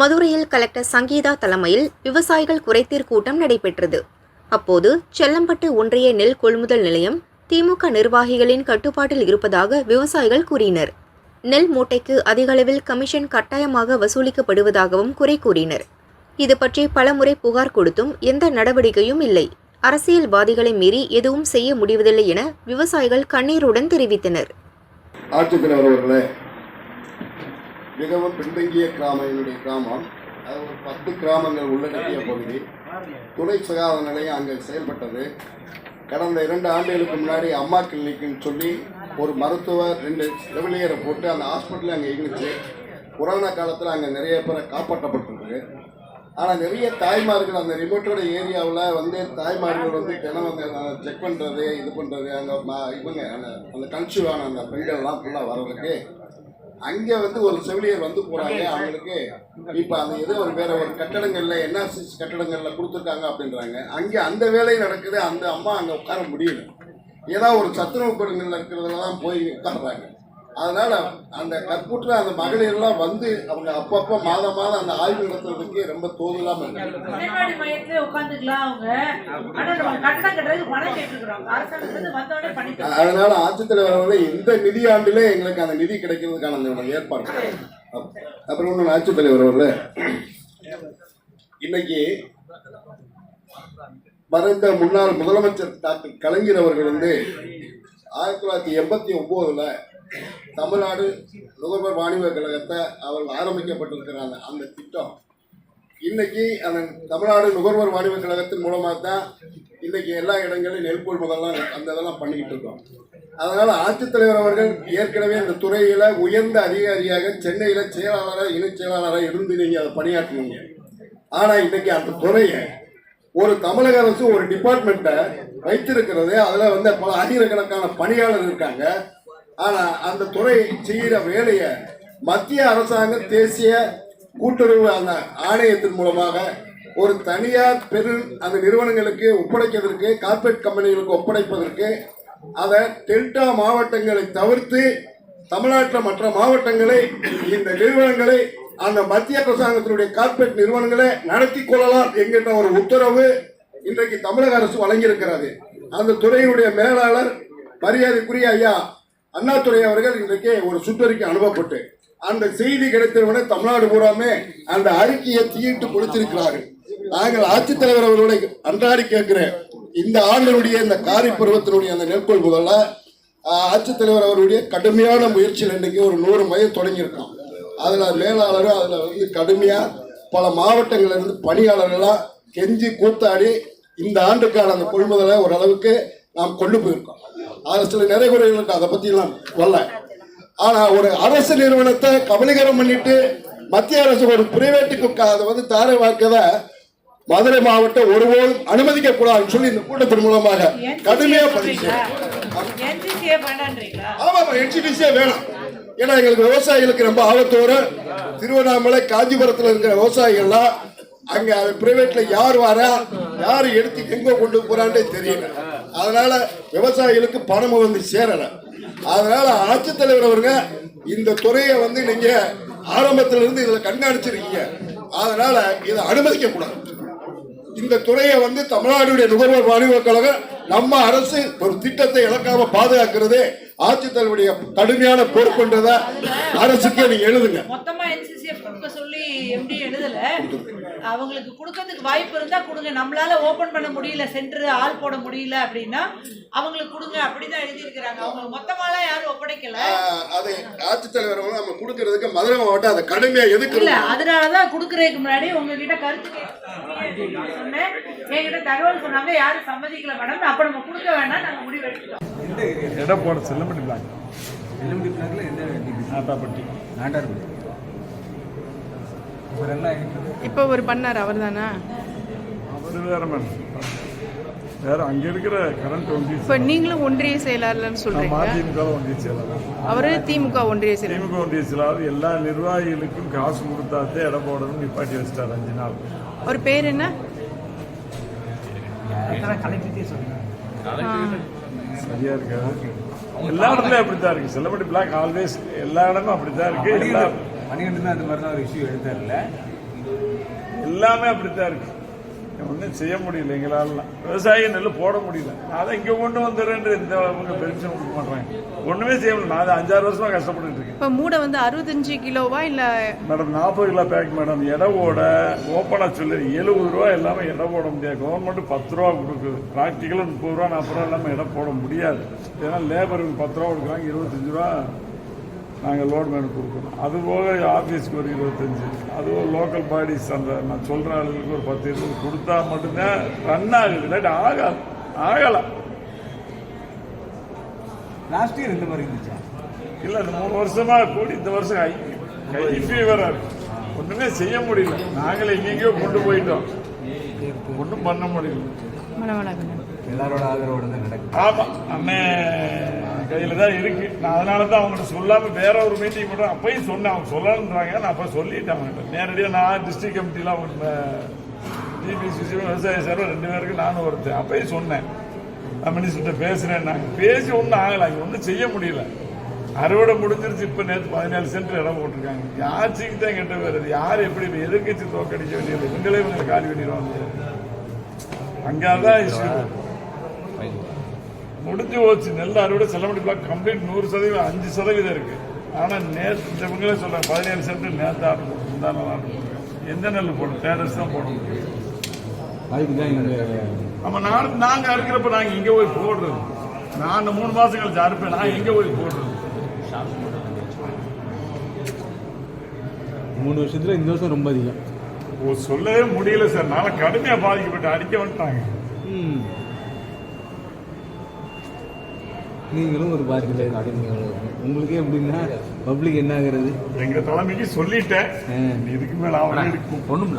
மதுரையில் கலெக்டர் சங்கீதா தலைமையில் விவசாயிகள் குறைத்தீர் கூட்டம் நடைபெற்றது. அப்போது செல்லம்பட்டு ஒன்றிய நெல் கொள்முதல் நிலையம் திமுக நிர்வாகிகளின் கட்டுப்பாட்டில் இருப்பதாக விவசாயிகள் கூறினர். நெல் மூட்டைக்கு அதிகளவில் கமிஷன் கட்டாயமாக வசூலிக்கப்படுவதாகவும் குறை கூறினர். இது பற்றி பலமுறை புகார் கொடுத்தும் எந்த நடவடிக்கையும் இல்லை. அரசியல்வாதிகளை மீறி எதுவும் செய்ய முடிவதில்லை என விவசாயிகள் கண்ணீருடன் தெரிவித்தனர். மிகவும் பின்தங்கிய கிராமம் என்னுடைய கிராமம். அது ஒரு பத்து கிராமங்கள் உள்ளடக்கிய பகுதி. துணை சுகாதார நிலையம் அங்கே செயல்பட்டது. கடந்த இரண்டு ஆண்டுகளுக்கு முன்னாடி அம்மா கிளினிக்னு சொல்லி ஒரு மருத்துவர் ரெண்டு செவிலியரை போட்டு அந்த ஹாஸ்பிட்டலில் அங்கே இருந்துச்சு. கொரோனா காலத்தில் அங்கே நிறைய பேரை காப்பாற்றப்பட்டிருக்கு. ஆனால் நிறைய தாய்மார்கள் அந்த ரிமோட்டோட ஏரியாவில் வந்து தாய்மார்கள் வந்து தினம் வந்து செக் பண்ணுறது இது பண்ணுறது அங்கே இவங்க அந்த அந்த கன்சியூவான அந்த பெண்கள்லாம் ஃபுல்லாக வர்றதுக்கு அங்கே வந்து ஒரு செவிலியர் வந்து போறாங்க. அவங்களுக்கு இப்ப அது ஏதோ ஒரு வேற ஒரு கட்டடங்களில் என்ஆர்சிஸ் கட்டடங்கள்ல கொடுத்துருக்காங்க அப்படின்றாங்க. அங்கே அந்த வேலை நடக்குது அந்த அம்மா அங்கே உட்கார முடியல. ஏதாவது ஒரு சத்துணவு படங்களில் இருக்கிறதுல தான் போய் உட்கார்றாங்க. அதனால அந்த கற்புற்ற அந்த மகளிர்லாம் வந்து அவங்க அப்பப்போ மாதம் மாதம் அந்த ஆய்வு நடத்துறதுக்கு ரொம்ப தோதுலாம அங்கன்வாடி மையத்திலே உட்காந்துக்கலாம் அவங்க. கட்டணம் கட்டுறதுக்கு பணம் கேட்டுக்கிறோம் அரசாங்கத்துல வந்தோடனே பண்ணிக்கலாம் அதனால ஆட்சித்தலைவர் அவர்கள் இந்த நிதியாண்டிலே எங்களுக்கு அந்த நிதி கிடைக்கிறதுக்கான அந்த ஏற்பாடு. அப்- அப்புறம் ஒன்று ஆட்சித்தலைவர் அவர்களே இன்னைக்கு மறைந்த முன்னாள் முதலமைச்சர் டாக்டர் கலைஞர் அவர்கள் வந்து ஆயிரத்தி தொள்ளாயிரத்தி எண்பத்தி ஒம்போதுல தமிழ்நாடு நுகர்வோர் வாணிப கழகத்தை அவர்கள் ஆரம்பிக்கப்பட்டிருக்கிறாங்க. அந்த திட்டம் இன்னைக்கு அந்த தமிழ்நாடு நுகர்வோர் வாணிப கழகத்தின் மூலமாக தான் இன்னைக்கு எல்லா இடங்களிலும் நெல் கொள்முதல்லாம் அந்த இதெல்லாம் பண்ணிக்கிட்டு இருக்கோம். அதனால் ஆட்சித்தலைவர் அவர்கள் ஏற்கனவே இந்த துறையில் உயர்ந்த அதிகாரியாக சென்னையில் செயலாளராக இணைச் செயலாளராக இருந்து நீங்கள் அதை பணியாற்றுவீங்க ஆனால் இன்னைக்கு அந்த துறையை ஒரு தமிழக அரசு ஒரு டிபார்ட்மெண்ட்டை வைத்திருக்கிறது அதில் வந்து பல ஆயிரக்கணக்கான பணியாளர் இருக்காங்க. ஆனா அந்த துறை செய்கிற வேலையை மத்திய அரசாங்கம் தேசிய கூட்டுறவு அந்த ஆணையத்தின் மூலமாக ஒரு தனியார் பெரு அந்த நிறுவனங்களுக்கு ஒப்படைப்பதற்கு கார்ப்பரேட் கம்பெனிகளுக்கு ஒப்படைப்பதற்கு அதை டெல்டா மாவட்டங்களை தவிர்த்து தமிழ்நாட்டில் மற்ற மாவட்டங்களை இந்த நிறுவனங்களை அந்த மத்திய அரசாங்கத்தினுடைய கார்ப்பரேட் நிறுவனங்களை நடத்தி கொள்ளலாம் என்கின்ற ஒரு உத்தரவு இன்றைக்கு தமிழக அரசு வழங்கியிருக்கிறது. அந்த துறையினுடைய மேலாளர் மரியாதைக்குரிய ஐயா அண்ணாதுரை அவர்கள் இன்றைக்கு ஒரு சுற்றறிக்கை அனுப்பப்பட்டு அந்த செய்தி கிடைத்தவுடனே தமிழ்நாடு பூராமே அந்த அறிக்கையை தீயிட்டு கொடுத்திருக்கிறார்கள் நாங்கள் ஆட்சித்தலைவர் அவர்களை அன்றாடி கேட்கிறேன். இந்த ஆண்டினுடைய இந்த காரி பருவத்தினுடைய அந்த நெற்கொள் முதல்ல ஆட்சித்தலைவர் அவருடைய கடுமையான முயற்சியில் இன்றைக்கு ஒரு நூறு மையம் தொடங்கியிருக்கோம். அதில் மேலாளரும் அதில் வந்து கடுமையாக பல மாவட்டங்களிலிருந்து இருந்து கெஞ்சி கூத்தாடி இந்த ஆண்டுக்கான அந்த கொள்முதலை ஓரளவுக்கு நாம் கொண்டு போயிருக்கோம். அதில் சில நிறைகுறைகள் இருக்கு அதை பற்றிலாம் வரல. ஆனால் ஒரு அரசு நிறுவனத்தை கபலீகரம் பண்ணிட்டு மத்திய அரசு ஒரு பிரைவேட்டுக்கு அதை வந்து தாரை வார்க்கதை மதுரை மாவட்டம் ஒருபோதும் அனுமதிக்க கூடாதுன்னு சொல்லி இந்த கூட்டத்தின் மூலமாக கடுமையா பதிவு ஆமாம் என்சிடிசியே வேணாம். ஏன்னா எங்களுக்கு விவசாயிகளுக்கு ரொம்ப ஆபத்து வரும் திருவண்ணாமலை காஞ்சிபுரத்தில் இருக்கிற விவசாயிகள்லாம் அங்க பிரைவேட்ல யார் வரா யார் எடுத்து எங்க கொண்டு போறான்றே தெரியல. அதனால விவசாயிகளுக்கு பணமும் வந்து சேரல. அதனால ஆட்சித்தலைவர் அவருங்க இந்த துறையை வந்து நீங்க ஆரம்பத்துல இருந்து இதுல கண்காணிச்சிருக்கீங்க. அதனால இதை அனுமதிக்க கூடாது. இந்த துறையை வந்து தமிழ்நாடுடைய நுகர்வோர் வாணிப கழகம் நம்ம அரசு ஒரு திட்டத்தை இழக்காம பாதுகாக்கிறது ஆட்சித்தலைவருடைய கடுமையான பொறுப்புன்றத அரசுக்கே நீங்க எழுதுங்க. அவங்களுக்கு கொடுக்கறதுக்கு வாய்ப்பு இருந்தா கொடுங்க. நம்மளால ஓபன் பண்ண முடியல சென்டர் ஆள் போட முடியல அப்படின்னா அவங்களுக்கு கொடுங்க. அப்படிதான் எழுதியிருக்கிறாங்க. அவங்க மொத்தமாலாம் யாரும் ஒப்படைக்கல. அதை ஆட்சித்தலைவர் நம்ம கொடுக்கறதுக்கு மதுரை மாவட்டம் அதை கடுமையா இல்ல எதுக்குறது அதனாலதான் குடுக்கறதுக்கு முன்னாடி உங்ககிட்ட கருத்து சொன்னேன். என்கிட்ட தகவல் சொன்னாங்க. யாரும் சம்மதிக்கல மேடம். அப்ப நம்ம கொடுக்க வேண்டாம் நாங்க முடிவு எடுத்துட்டோம். இடம் போட செல்லம்பட்டி பிளாக். பிளாக்ல எந்த டிபி ஆட்டாப்பட்டி இப்போ ஒரு பண்ணார் அவர் தானா அவர் வேற மேடம் வேற அங்க இருக்கிற கரண்ட் ஒன்றிய இப்போ நீங்களும் ஒன்றிய செயலாளர்னு சொல்றீங்க. மதிமுக ஒன்றிய செயலாளர். அவரு திமுக ஒன்றிய செயலாளர். திமுக ஒன்றிய செயலாளர். எல்லா நிர்வாகிகளுக்கும் காசு கொடுத்தாத்தே இடம் போடணும்னு நிப்பாட்டி வச்சிட்டார் அஞ்சு நாள். அவர் பேர் என்ன. சரியா இருக்காது எல்லா இடத்துலயும் அப்படித்தான் இருக்கு. செல்லப்பட்டி பிளாக் ஆல்வேஸ் எல்லா இடமும் அப்படித்தான் இருக்கு. எல்லா மணிகண்டன் அந்த மாதிரி தான் ஒரு இஷ்யூ எடுத்தார்ல எல்லாமே அப்படித்தான் இருக்கு. ஒன்றும் செய்ய முடியல எங்களால. விவசாயி நெல் போட முடியல. நான் அதை இங்கே கொண்டு வந்துடுறேன் இந்த அவங்க பென்ஷன் கொடுக்க மாட்டாங்க ஒன்றுமே செய்ய முடியல. நான் அதை அஞ்சாறு வருஷமா கஷ்டப்பட்டு இருக்கேன். இப்போ மூடை வந்து அறுபத்தஞ்சு கிலோவா இல்லை? மேடம் நாற்பது கிலோ பேக் மேடம். இடவோட ஓப்பனாக சொல்லு. எழுபது ரூபா எல்லாமே இடம் போட முடியாது. கவர்மெண்ட் பத்து ரூபா கொடுக்குது. ப்ராக்டிக்கலாக முப்பது ரூபா நாற்பது ரூபா எல்லாமே இடம் போட முடியாது. ஏன்னா லேபருக்கு பத்து ரூபா கொடுக்குறாங்க இருபத்தஞ்சு ரூபா நாங்கள் லோட் மேன் கொடுக்கணும். அது போக ஆஃபீஸ்க்கு ஒரு இருபத்தஞ்சு. அது ஒரு லோக்கல் பாடிஸ் அந்த நான் சொல்கிற ஆளுங்களுக்கு ஒரு பத்து இருபது கொடுத்தா மட்டும்தான் ரன் ஆகுது. இல்லாட்டி ஆகாது ஆகலாம் லாஸ்ட் இயர் இந்த மாதிரி இருந்துச்சா? இல்லை இந்த மூணு வருஷமா கூடி இந்த வருஷம் கை கை ஃபீவரா இருக்கு. ஒண்ணுமே செய்ய முடியல. நாங்களே எங்கெங்கேயோ கொண்டு போயிட்டோம். ஒன்றும் பண்ண முடியல. எல்லாரோட ஆதரவோட தான் நடக்குது. ஆமா. அண்ணன் கையில தான் இருக்கு. நான் அதனால தான் அவங்கள்ட்ட சொல்லாம வேற ஒரு மீட்டிங் போட்டேன் அப்பயும் சொன்னேன். அவங்க சொல்லணுன்றாங்க நான் அப்ப சொல்லிட்டேன் அவங்கள்ட்ட. நேரடியாக நான் டிஸ்ட்ரிக்ட் கமிட்டியில் அவங்க டிபிசிசி விவசாய சார் ரெண்டு பேருக்கு நானும் ஒருத்தன். அப்பயும் சொன்னேன். நான் மினிஸ்டர்கிட்ட பேசுறேன். நாங்கள் பேசி ஒன்றும் ஆகலை. அங்கே ஒன்றும் செய்ய முடியல. அறுவடை முடிஞ்சிருச்சு. இப்போ நேற்று பதினேழு சென்ட் இடம் போட்டிருக்காங்க. ஆட்சிக்கு தான் கெட்ட பேர் அது யார் எப்படி எதிர்கட்சி தோக்கடிக்க வேண்டியது? இவங்களே இவங்களை காலி பண்ணிடுவாங்க. அங்கதான் இஷ்யூ முடிஞ்சு போச்சு. நெல் அறுவடை செல்லப்படி பிளாக் கம்ப்ளீட் நூறு சதவீதம் அஞ்சு சதவீதம் இருக்கு. ஆனா நேற்று இவங்களே சொல்றாங்க பதினேழு சென்ட் நேற்று ஆர்டர் நாள் ஆர்டர் எந்த நெல் போடணும்? டேரஸ் தான் போட முடியும் நம்ம நான் நாங்க அறுக்கிறப்ப நாங்க இங்க போய் போடுறது. நான் மூணு மாசம் கழிச்சு அறுப்பேன். நான் எங்க போய் போடுறது. மூணு வருஷத்துல இந்த வருஷம் ரொம்ப அதிகம். சொல்லவே முடியல சார். நாளை கடுமையா பாதிக்கப்பட்டு அடிக்க வந்துட்டாங்க. நீங்களும் ஒரு பாதிக்கல உங்களுக்கே எப்படின்னா பப்ளிக் என்ன ஆகுறது எங்க தலைமைக்கு சொல்லிட்டேன். இதுக்கு மேல அவன் ஒன்றும்